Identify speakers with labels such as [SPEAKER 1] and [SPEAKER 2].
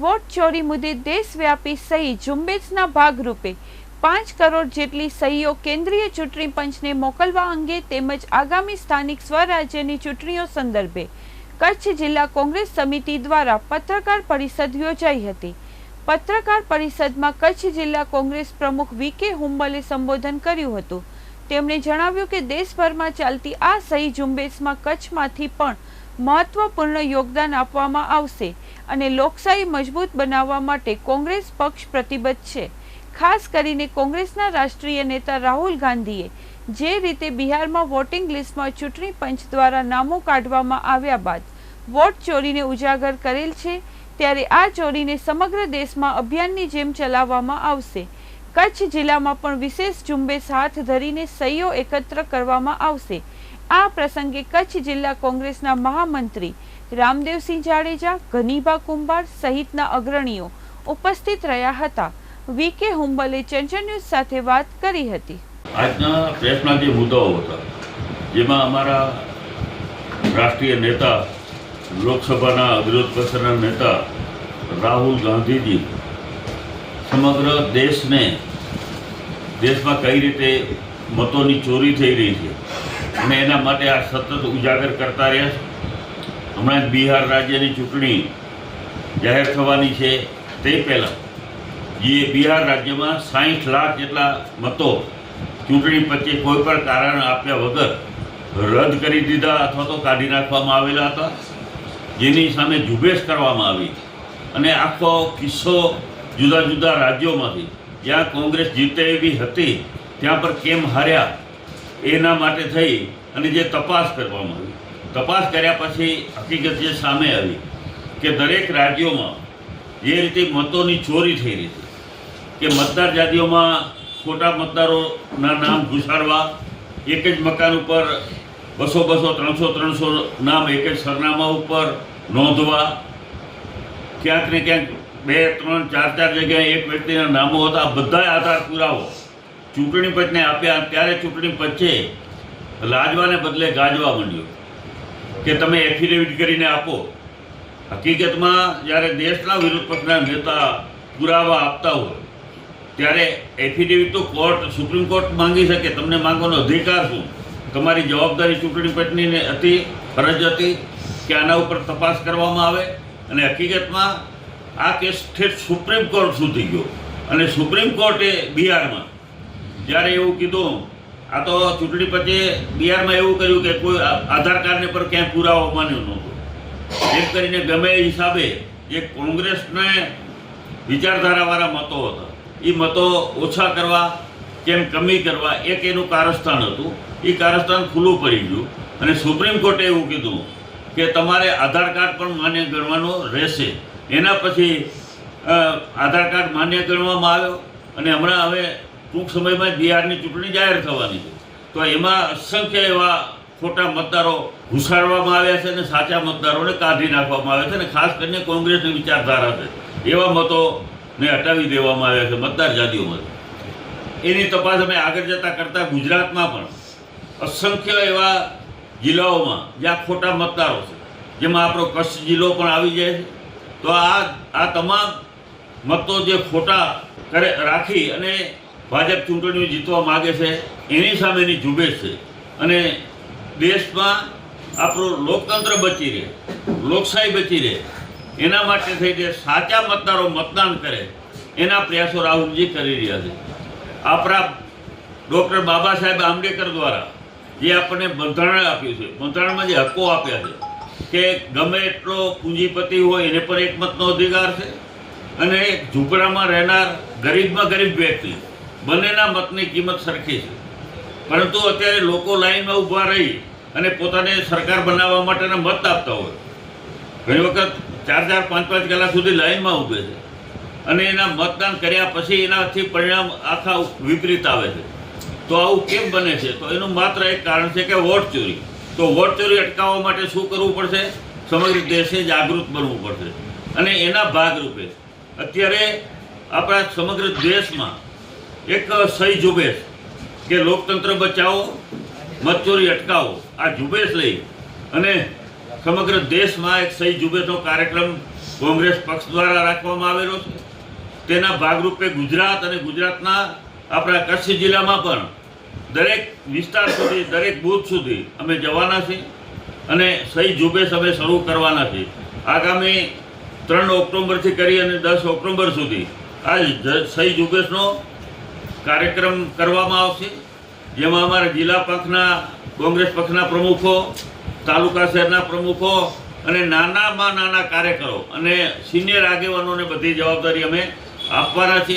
[SPEAKER 1] Vote ચોરી મુદ્દે દેશવ્યાપી સહી ઝુંબેશના ભાગરૂપે પાંચ કરોડ જેટલી સહીઓ કેન્દ્રીય ચૂંટણી પંચને મોકલવા અંગે તેમજ આગામી સ્થાનિક સ્વરાજ્યની ચૂંટણીઓ સંદર્ભે કચ્છ જિલ્લા કોંગ્રેસ સમિતિ દ્વારા પત્રકાર પરિષદ યોજાઈ હતી. પત્રકાર પરિષદમાં કચ્છ જિલ્લા કોંગ્રેસ પ્રમુખ વી કે હુંબલે સંબોધન કર્યું હતું. તેમણે જણાવ્યું કે દેશભરમાં ચાલતી આ સહી ઝુંબેશમાં કચ્છમાંથી પણ મહત્વપૂર્ણ યોગદાન આપવામાં આવશે અને લોકશાહી મજબૂત બનાવવા માટે કોંગ્રેસ પક્ષ પ્રતિબદ્ધ છે. ખાસ કરીને કોંગ્રેસના રાષ્ટ્રીય નેતા રાહુલ ગાંધીએ જે રીતે બિહારમાં વોટિંગ લિસ્ટમાં ચૂંટણી પંચ દ્વારા નામો કાઢવામાં આવ્યા બાદ વોટ ચોરીને ઉજાગર કરેલ છે, ત્યારે આ ચોરીને સમગ્ર દેશમાં અભિયાનની જેમ ચલાવવામાં આવશે. કચ્છ જિલ્લામાં પણ વિશેષ ઝુંબેશ હાથ ધરીને સહીઓ એકત્ર કરવામાં આવશે. આ પ્રસંગે કચ્છ જિલ્લા કોંગ્રેસના મહામંત્રી રામદેવસિંહ જાડેજા ઘનીભા કુંભાર સહિતના અગ્રણીઓ ઉપસ્થિત રહ્યા હતા. વી. હુંબલે ચંચન ન્યૂઝ સાથે વાત કરી હતી.
[SPEAKER 2] આજના પ્રેસના જે મુદ્દાઓ હતા. જેમાં અમારા રાષ્ટ્રીય નેતા, લોકસભાના વિરોધ પક્ષના નેતા રાહુલ ગાંધીજી સમગ્ર દેશને, દેશમાં કઈ રીતે મતોની ચોરી થઈ રહી છે અને એના માટે આ સતત ઉજાગર કરતા રહ્યા હમણાં જ બિહાર રાજ્યની ચૂંટણી જાહેર થવાની છે તે પહેલાં. જે બિહાર રાજ્યમાં સાહીઠ લાખ જેટલા મતો ચૂંટણી પછી કોઈ પણ કારણ આપ્યા વગર રદ કરી દીધા અથવા તો કાઢી નાખવામાં આવેલા હતા. જેની સામે ઝુંબેશ કરવામાં આવી. અને આખો કિસ્સો જુદા જુદા રાજ્યોમાંથી. જ્યાં કોંગ્રેસ જીતે એવી હતી, ત્યાં પર કેમ હાર્યા? એના માટે થઈ અને જે તપાસ કરવામાં આવી. તપાસ કર્યા પછી હકીકત જે સામે આવી કે દરેક રાજ્યોમાં જે રીતે મતોની ચોરી થઈ રહી છે, કે મતદાર યાદીઓમાં ખોટા મતદારોના નામ ઘુસાડવા, એક જ મકાન ઉપર બસો બસો, ત્રણસો ત્રણસો નામ એક જ સરનામા ઉપર નોંધવા, ક્યાંક ને ક્યાંક બે, ત્રણ, ચાર ચાર જગ્યાએ એક વ્યક્તિના નામો હતા બધા આધાર પુરાવો. ચૂંટણી પંચને આપ્યા ત્યારે ચૂંટણી પંચે લાજવાને બદલે ગાજવા માંડ્યો. કે તમે એફિડેવિટ કરીને આપો. હકીકતમાં જ્યારે દેશના વિરોધ પક્ષના નેતા પુરાવા આપતા હોય, ત્યારે એફિડેવિટ તો કોર્ટ, સુપ્રીમ કોર્ટ માંગી શકે. તમને માંગવાનો અધિકાર શું? તમારી જવાબદારી ચૂંટણી પંચની હતી, ફરજ હતી કે આના ઉપર તપાસ કરવામાં આવે. અને હકીકતમાં આ કેસ ઠેઠ સુપ્રીમ કોર્ટ સુધી ગયો. અને સુપ્રીમ કોર્ટે બિહારમાં જ્યારે એવું કીધું, આ તો ચૂંટણી પછી બિહારમાં એવું કર્યું કે કોઈ આધાર કાર્ડને પર ક્યાંય પુરાવો માન્યો નહોતો એમ કરીને ગમે એ હિસાબે જે કોંગ્રેસને વિચારધારાવાળા મતો હતા. એ મતો ઓછા કરવા, કેમ કમી કરવા, એક એનું કારસ્થાન હતું. એ કારસ્થાન ખુલ્લું પડી ગયું. અને સુપ્રીમ કોર્ટે એવું કીધું કે તમારે આધાર કાર્ડ પણ માન્ય ગણવાનો રહેશે. એના પછી આધાર કાર્ડ માન્ય ગણવામાં આવ્યો. અને હમણાં હવે ટૂંક સમયમાં બિહારની ચૂંટણી જાહેર થવાની છે. તો એમાં અસંખ્ય એવા ખોટા મતદારો ઘુસાડવામાં આવ્યા છે અને સાચા મતદારોને કાઢી નાખવામાં આવ્યા છે અને ખાસ કરીને કોંગ્રેસની વિચારધારા છે. એવા મતોને હટાવી દેવામાં આવ્યા છે મતદાર જાતિઓમાંથી એની તપાસ અમે આગળ જતાં કરતાં ગુજરાતમાં પણ અસંખ્ય એવા જિલ્લાઓમાં જ્યાં ખોટા મતદારો છે, જેમાં આપણો કચ્છ જિલ્લો પણ આવી જાય છે. તો આ આ તમામ મતો જે ખોટા કરે રાખી અને ભાજપ ચૂંટણીઓ જીતવા માગે છે, એની સામેની ઝુંબેશ છે. અને દેશમાં આપણું લોકતંત્ર બચી રહે, લોકશાહી બચી રહે, એના માટે થઈ જે સાચા મતદારો મતદાન કરે, એના પ્રયાસો રાહુલજી કરી રહ્યા છે. આપણા ડૉક્ટર બાબા સાહેબ આંબેડકર દ્વારા જે આપણને બંધારણ આપ્યું છે, બંધારણમાં જે હક્કો આપ્યા છે, કે ગમે એટલો પૂંજીપતિ હોય એને પણ એક મતનો અધિકાર છે અને ઝૂંપડામાં રહેનાર ગરીબમાં ગરીબ વ્યક્તિ બંનેના મતની કિંમત સરખી છે. પરંતુ અત્યારે લોકો લાઈનમાં ઊભા રહી અને પોતાને સરકાર બનાવવા માટેના મત આપતા હોય. ઘણી વખત ચાર ચાર, પાંચ પાંચ કલાક સુધી લાઈનમાં ઊભે છે. અને એના મતદાન કર્યા પછી એનાથી પરિણામ આખા વિપરીત આવે છે. તો આવું કેમ બને છે? તો એનું માત્ર એક કારણ છે કે વોટ ચોરી. તો વોટ ચોરી અટકાવવા માટે શું કરવું પડશે? સમગ્ર દેશે જાગૃત બનવું પડશે. અને એના ભાગરૂપે અત્યારે આપણા સમગ્ર દેશમાં એક સહી ઝુંબેશ કે લોકતંત્ર બચાવો મતચોરી અટકાવો, આ ઝુંબેશ લઈ અને સમગ્ર દેશમાં એક સહી ઝુંબેશનો કાર્યક્રમ કોંગ્રેસ પક્ષ દ્વારા રાખવામાં આવેલો છે. તેના ભાગરૂપે ગુજરાત અને ગુજરાતના આપણા કચ્છ જિલ્લામાં પણ દરેક વિસ્તાર સુધી, દરેક બૂથ સુધી અમે જવાના છીએ અને સહી ઝુંબેશ અમે શરૂ કરવાના છીએ. આગામી ત્રણ ઓક્ટોબરથી કરી અને દસ ઓક્ટોબર સુધી આ સહી ઝુંબેશનો કાર્યક્રમ કરવામાં આવશે, જેમાં અમારા જિલ્લા પક્ષના કોંગ્રેસ પક્ષના પ્રમુખો, તાલુકા શહેરના પ્રમુખો અને નાનામાં નાના કાર્યકરો અને સિનિયર આગેવાનોને બધી જવાબદારી અમે આપવાના છીએ.